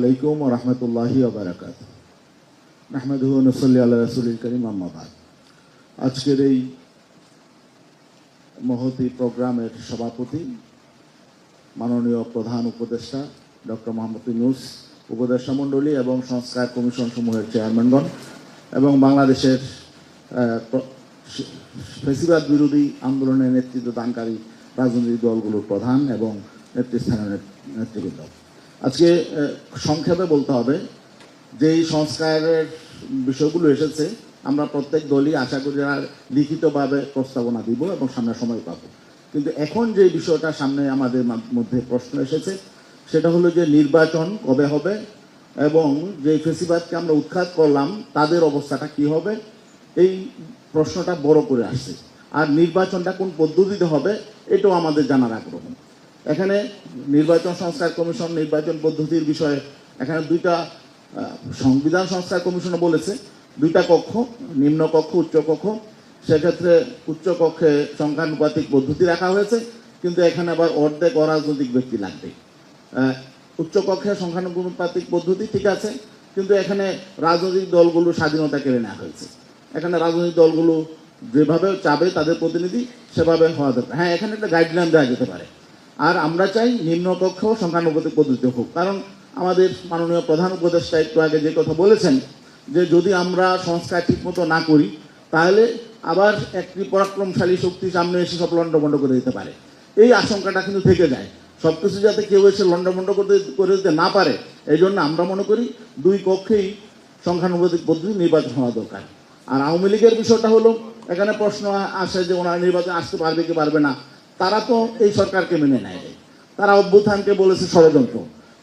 আলাইকুম রহমতুল্লাহি ওবরাকাত আহমেদ নসল্লি আল্লাহ রসুল করিম আম্মাবাদ আজকের এই মহতি প্রোগ্রামের সভাপতি, মাননীয় প্রধান উপদেষ্টা ডক্টর মোহাম্মদ ইউনুস, উপদেষ্টা মণ্ডলী এবং সংস্কার কমিশন সমূহের চেয়ারম্যানগণ এবং বাংলাদেশের ফেসিবাদ বিরোধী আন্দোলনে নেতৃত্ব দানকারী রাজনৈতিক দলগুলোর প্রধান এবং নেতৃস্থানীয় নেত- নেতৃবৃন্দ। আজকে সংক্ষেপে বলতে হবে যে এই সংস্কারের বিষয়গুলো এসেছে, আমরা প্রত্যেক দলই আশা করি আর লিখিতভাবে প্রস্তাবনা দিব এবং সামনে সময় পাবো। কিন্তু এখন যে বিষয়টা সামনে আমাদের মধ্যে প্রশ্ন এসেছে, সেটা হলো যে নির্বাচন কবে হবে এবং যে ফেসিবাদকে আমরা উৎখাত করলাম, তাদের অবস্থাটা কি হবে, এই প্রশ্নটা বড় করে আসছে। আর নির্বাচনটা কোন পদ্ধতিতে হবে, এটাও আমাদের জানার আগ্রহ। এখানে নির্বাচন সংস্কার কমিশন, নির্বাচন পদ্ধতির বিষয়ে এখানে দুইটা সংবিধান সংস্কার কমিশনও বলেছে। দুইটা কক্ষ, নিম্ন কক্ষ, উচ্চ কক্ষ। সেক্ষেত্রে উচ্চ কক্ষে সংখ্যানুপাতিক পদ্ধতি রাখা হয়েছে, কিন্তু এখানে আবার অর্ধেক অরাজনৈতিক ব্যক্তি লাগবে। উচ্চ কক্ষে সংখ্যানুপাতিক পদ্ধতি ঠিক আছে, কিন্তু এখানে রাজনৈতিক দলগুলো স্বাধীনতা কেড়ে নেওয়া হয়েছে। এখানে রাজনৈতিক দলগুলো যেভাবে চাবে তাদের প্রতিনিধি সেভাবে হওয়া দরকার। হ্যাঁ এখানে একটা গাইডলাইন দেওয়া যেতে পারে। আর আমরা চাই নিম্নকক্ষ সংখ্যানুপাতিক পদ্ধতি হোক। কারণ আমাদের মাননীয় প্রধান উপদেষ্টা একটু আগে যে কথা বলেছেন, যে যদি আমরা সংস্কার ঠিকমতো না করি, তাহলে আবার একটি পরাক্রমশালী শক্তি সামনে এসে সব লন্ডভন্ড করে দিতে পারে। এই আশঙ্কাটা কিন্তু থেকে যায়। সব কিছু যাতে কেউ এসে লন্ডভন্ড করতে, করে দিতে না পারে, এই জন্য আমরা মনে করি দুই কক্ষেই সংখ্যানুপাতিক পদ্ধতি নির্বাচন হওয়া দরকার। আর আওয়ামী লীগের বিষয়টা হলো, এখানে প্রশ্ন আসে যে ওনারা নির্বাচন আসতে পারবে কি পারবে না। তারা তো এই সরকারকে মেনে নেয়। তারা অভ্যুত্থানকে বলেছে ষড়যন্ত্র।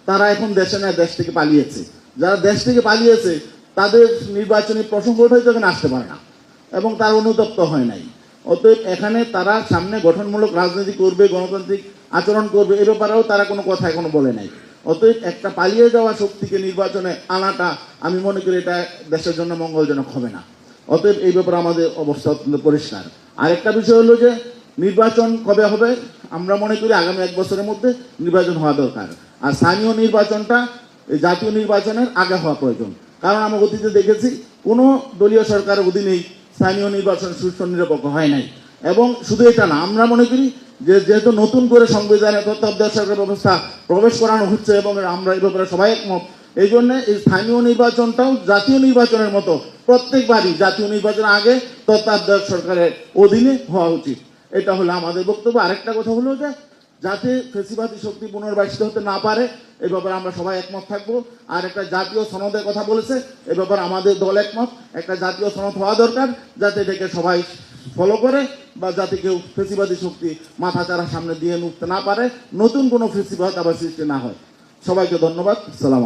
তারা এখন দেশে নেয় দেশ থেকে পালিয়েছে। যারা দেশ থেকে পালিয়েছে, তাদের নির্বাচনী প্রসঙ্গটা হয়তো এখানে আসতে পারে না এবং তার অনুতপ্ত হয় নাই। অতএব এখানে তারা সামনে গঠনমূলক রাজনীতি করবে, গণতান্ত্রিক আচরণ করবে, এ ব্যাপারেও তারা কোনো কথা এখনও বলে নাই। অতএব একটা পালিয়ে যাওয়া শক্তিকে নির্বাচনে আনাটা, আমি মনে করি এটা দেশের জন্য মঙ্গলজনক হবে না। অতএব এই ব্যাপারে আমাদের অবস্থা অত্যন্ত পরিষ্কার। আরেকটা বিষয় হলো যে নির্বাচন কবে হবে? আমরা মনে করি আগামী এক বছরের মধ্যে নির্বাচন হওয়া দরকার। আর স্থানীয় নির্বাচনটা জাতীয় নির্বাচনের আগে হওয়া প্রয়োজন। কারণ আমরা অতীতে দেখেছি, কোনো দলীয় সরকারের অধীনেই স্থানীয় নির্বাচন সুষ্ঠু নিরপেক্ষ হয় নাই। এবং শুধু এটা না, আমরা মনে করি যে যেহেতু নতুন করে সংবিধানে তত্ত্বাবধায়ক সরকার ব্যবস্থা প্রবেশ করানো হচ্ছে এবং আমরা এই ব্যাপারে সবাই একমত, এই জন্য এই স্থানীয় নির্বাচনটাও জাতীয় নির্বাচনের মতো প্রত্যেকবারই জাতীয় নির্বাচনের আগে তত্ত্বাবধায়ক সরকারের অধীনে হওয়া উচিত। এটা হলো আমাদের বক্তব্য। আরেকটা কথা হলো যে, যাতে ফেসিবাদী শক্তি পুনর্বাসিত হতে না পারে, এ ব্যাপারে আমরা সবাই একমত থাকব। আর একটা জাতীয় সনদের কথা বলেছে, এ ব্যাপারে আমাদের দল একমত। একটা জাতীয় সনদ হওয়া দরকার, যাতে এটাকে সবাই ফলো করে বা যাতে কেউ ফেসিবাদী শক্তি মাথা চারা সামনে দিয়ে উঠতে না পারে, নতুন কোনো ফেসিবাদ আবার সৃষ্টি না হয়। সবাইকে ধন্যবাদ, সালাম